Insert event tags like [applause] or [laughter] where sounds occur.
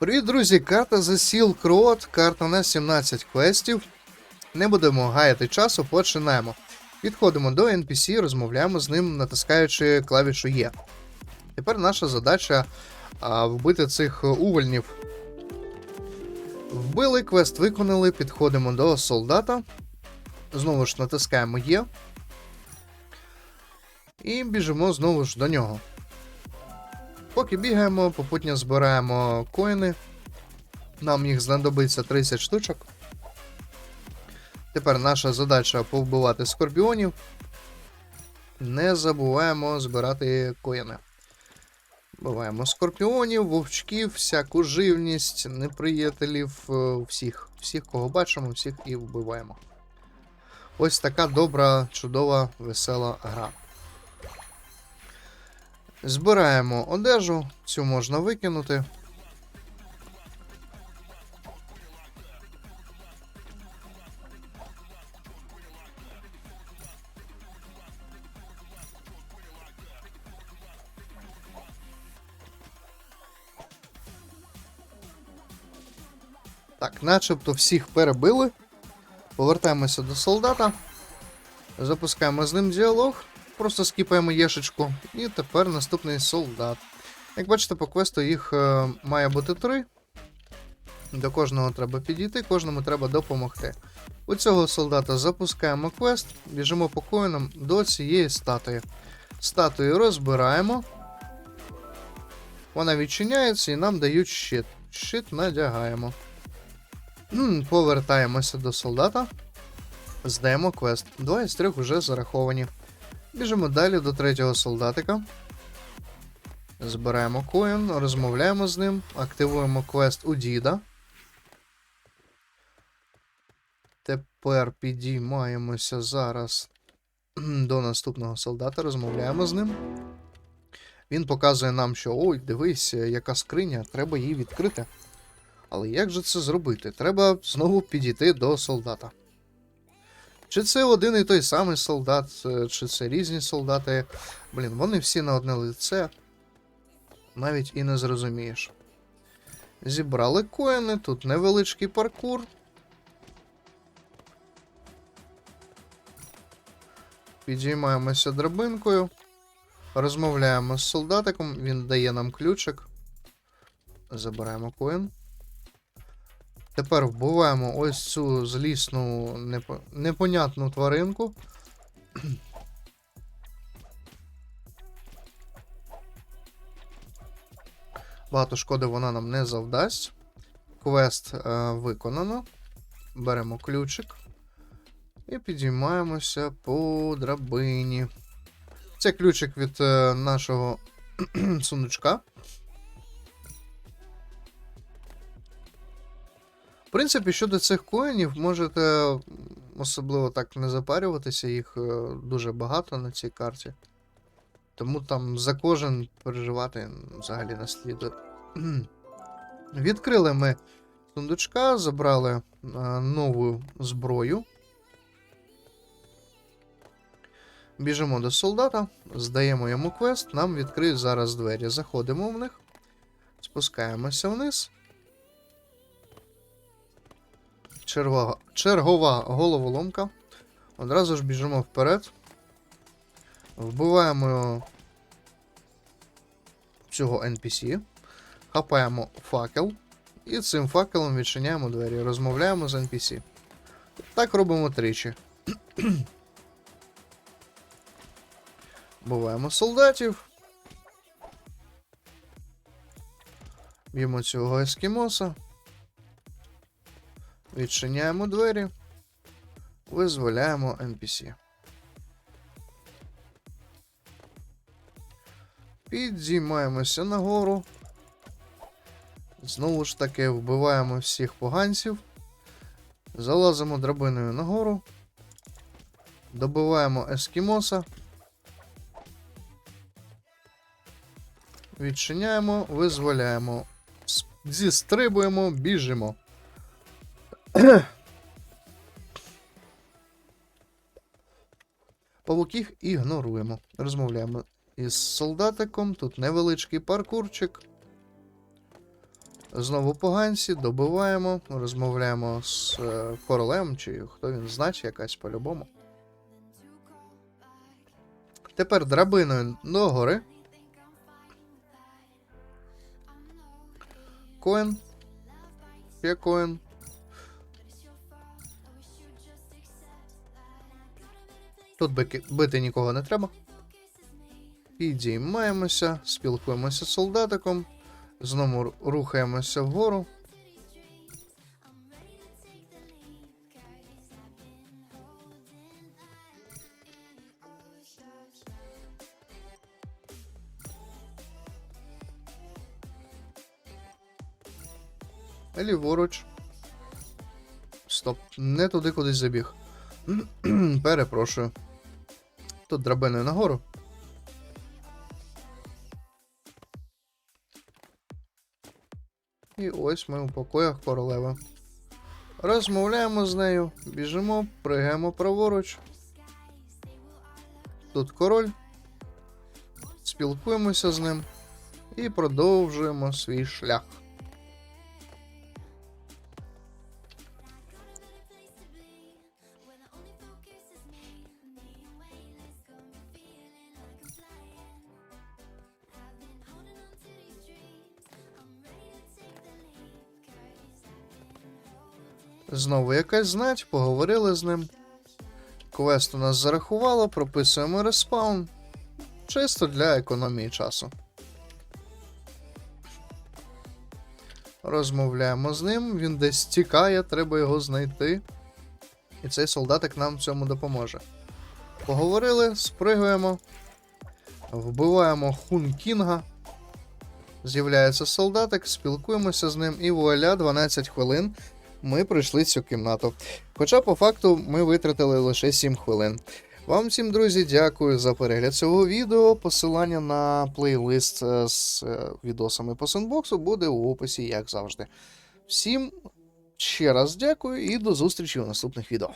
Привіт, друзі! Карта The Silk Road, карта на 17 квестів. Не будемо гаяти часу, починаємо. Підходимо до NPC, розмовляємо з ним, натискаючи клавішу Є. Тепер наша задача а, вбити цих увольнів. Вбили, квест виконали, підходимо до солдата. Знову ж натискаємо Є. І біжимо знову ж до нього. Поки бігаємо, попутньо збираємо коїни. Нам їх знадобиться 30 штучок. Тепер наша задача повбивати скорпіонів. Не забуваємо збирати коїни. Вбиваємо скорпіонів, вовчків, всяку живність, неприятелів, е, всіх. Всіх, кого бачимо, всіх і вбиваємо. Ось така добра, чудова, весела гра. Збираємо одежу, цю можна викинути. Так, начебто всіх перебили. Повертаємося до солдата. Запускаємо з ним діалог. Просто скіпаємо єшечку. І тепер наступний солдат. Як бачите, по квесту їх е, має бути три. До кожного треба підійти, кожному треба допомогти. У цього солдата запускаємо квест, біжимо по коїнам до цієї статуї. Статую розбираємо. Вона відчиняється і нам дають щит. Щит надягаємо. Повертаємося до солдата. Здаємо квест. Два із трьох вже зараховані. Біжимо далі до третього солдатика. Збираємо коін, розмовляємо з ним, активуємо квест у діда. Тепер підіймаємося зараз [clears throat] до наступного солдата, розмовляємо з ним. Він показує нам, що ой, дивись, яка скриня, треба її відкрити. Але як же це зробити? Треба знову підійти до солдата. Чи це один і той самий солдат, е, чи це різні солдати. Блін, вони всі на одне лице. Навіть і не зрозумієш. Зібрали коїни, тут невеличкий паркур. Підіймаємося драбинкою. Розмовляємо з солдатиком, він дає нам ключик. Забираємо коін. Тепер вбиваємо ось цю злісну непо... непонятну тваринку. Багато шкоди вона нам не завдасть. Квест е, виконано. Беремо ключик. І підіймаємося по драбині. Це ключик від е, нашого [clears throat] сундучка. В принципі, щодо цих коїнів, можете особливо так не запарюватися, їх е, дуже багато на цій карті. Тому там за кожен переживати взагалі не слід. [clears throat] Відкрили ми сундучка, забрали е, нову зброю. Біжимо до солдата, здаємо йому квест, нам відкриють зараз двері. Заходимо в них, спускаємося вниз. Чергова, чергова головоломка. Одразу ж біжимо вперед. Вбиваємо цього NPC. Хапаємо факел. І цим факелом відчиняємо двері. Розмовляємо з NPC. Так робимо тричі. Вбиваємо солдатів. Б'ємо цього ескімоса. Відчиняємо двері. Визволяємо NPC. Підіймаємося нагору. Знову ж таки вбиваємо всіх поганців. Залазимо драбиною нагору. Добиваємо ескімоса. Відчиняємо, визволяємо. Зістрибуємо, біжимо. [clears throat] Павуків ігноруємо. Розмовляємо із солдатиком. Тут невеличкий паркурчик. Знову поганці, добиваємо, розмовляємо з е, королем, чи хто він значить, якась по-любому. Тепер драбиною догори. Коін. Ще Тут бити нікого не треба. Підіймаємося, спілкуємося з солдатиком. Знову рухаємося вгору. Ліворуч. Стоп, не туди кудись забіг. [clears throat] Перепрошую. Тут драбиною нагору. І ось ми у покоях королеви. Розмовляємо з нею, біжимо, пригаємо праворуч. Тут король. Спілкуємося з ним і продовжуємо свій шлях. Знову якась знать, поговорили з ним. Квест у нас зарахувало, прописуємо респаун. Чисто для економії часу. Розмовляємо з ним, він десь тікає, треба його знайти. І цей солдатик нам в цьому допоможе. Поговорили, спригуємо, вбиваємо Хун Кінга. З'являється солдатик, спілкуємося з ним, і вуаля, 12 хвилин ми пройшли цю кімнату. Хоча, по факту, ми витратили лише 7 хвилин. Вам всім, друзі, дякую за перегляд цього відео. Посилання на плейлист е, з е, відосами по сендбоксу буде у описі, як завжди. Всім ще раз дякую і до зустрічі у наступних відео.